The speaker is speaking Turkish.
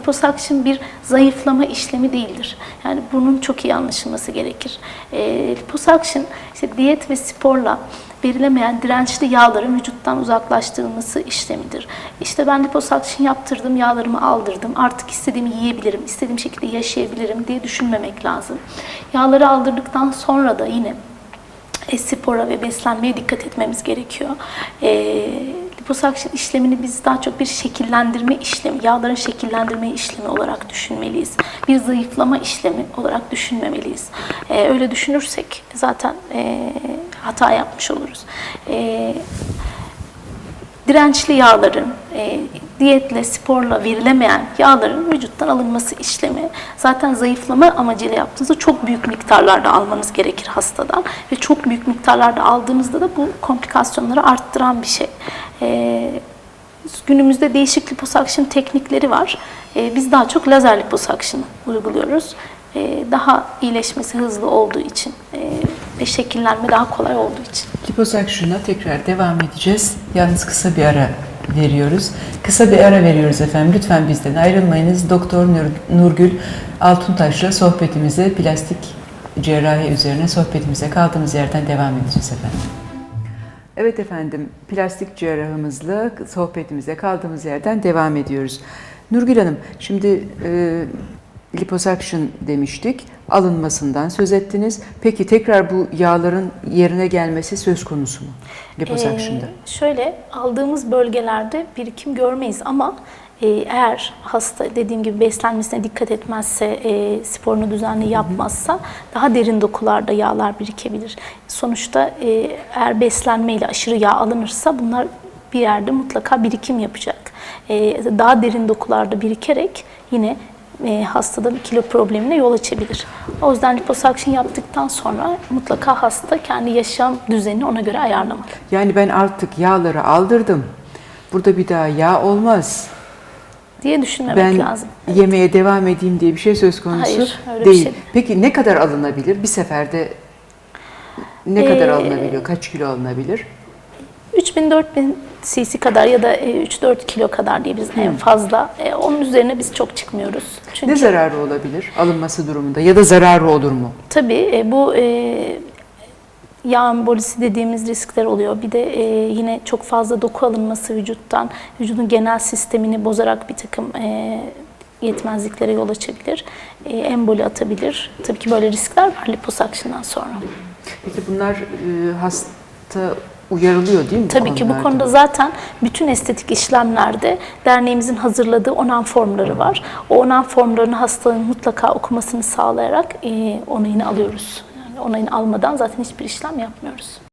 liposakşın bir zayıflama işlemi değildir. Yani bunun çok iyi anlaşılması gerekir. E, liposakşın işte diyet ve sporla verilemeyen dirençli yağların vücuttan uzaklaştırılması işlemidir. İşte ben liposakşın yaptırdım, yağlarımı aldırdım, artık istediğimi yiyebilirim, istediğim şekilde yaşayabilirim diye düşünmemek lazım. Yağları aldırdıktan sonra da yine e, spora ve beslenmeye dikkat etmemiz gerekiyor. E, liposakşın işlemini biz daha çok bir şekillendirme işlemi, yağların şekillendirme işlemi olarak düşünmeliyiz. Bir zayıflama işlemi olarak düşünmemeliyiz. E, öyle düşünürsek zaten e, hata yapmış oluruz. E, dirençli yağların, e, diyetle, sporla verilemeyen yağların vücuttan alınması işlemi. Zaten zayıflama amacıyla yaptığınızda çok büyük miktarlarda almanız gerekir hastadan. Ve çok büyük miktarlarda aldığınızda da bu komplikasyonları arttıran bir şey. E, günümüzde değişik liposakşın teknikleri var. E, biz daha çok lazer liposakşını uyguluyoruz. E, daha iyileşmesi hızlı olduğu için e, ve şekillenme daha kolay olduğu için. Liposakşın'a tekrar devam edeceğiz. Yalnız kısa bir ara veriyoruz. Kısa bir ara veriyoruz efendim. Lütfen bizden ayrılmayınız. Doktor Nur- Nurgül Altuntaş'la sohbetimize plastik cerrahi üzerine sohbetimize kaldığımız yerden devam edeceğiz efendim. Evet efendim, plastik cerrahımızla sohbetimize kaldığımız yerden devam ediyoruz. Nurgül Hanım, şimdi e, liposuction demiştik, alınmasından söz ettiniz. Peki tekrar bu yağların yerine gelmesi söz konusu mu liposuction'da? Ee, şöyle aldığımız bölgelerde birikim görmeyiz ama e, eğer hasta dediğim gibi beslenmesine dikkat etmezse, e, sporunu düzenli yapmazsa daha derin dokularda yağlar birikebilir. Sonuçta e, eğer beslenmeyle aşırı yağ alınırsa bunlar bir yerde mutlaka birikim yapacak. E, daha derin dokularda birikerek yine e, hastada bir kilo problemine yol açabilir. O yüzden liposuction yaptıktan sonra mutlaka hasta kendi yaşam düzenini ona göre ayarlamalı. Yani ben artık yağları aldırdım. Burada bir daha yağ olmaz. diye düşünmemek Ben lazım. yemeğe devam edeyim diye bir şey söz konusu Hayır, öyle bir değil. şey değil. Peki ne kadar alınabilir? Bir seferde ne kadar Ee, alınabiliyor? Kaç kilo alınabilir? 3000-4000 cc kadar ya da e, 3-4 kilo kadar diyebiliriz en fazla. E, Onun üzerine biz çok çıkmıyoruz. Çünkü Ne zararı olabilir alınması durumunda ya da zararı olur mu? tabii e, bu e, yağ embolisi dediğimiz riskler oluyor. Bir de e, yine çok fazla doku alınması vücuttan, vücudun genel sistemini bozarak bir takım e, yetmezliklere yol açabilir. E, emboli atabilir. Tabii ki böyle riskler var liposuction'dan sonra. Peki bunlar e, hasta uyarılıyor değil mi? Tabii ki bu konuda zaten bütün estetik işlemlerde derneğimizin hazırladığı onan formları var. O onan formlarını hastanın mutlaka okumasını sağlayarak e, onayını alıyoruz. Yani onayını almadan zaten hiçbir işlem yapmıyoruz.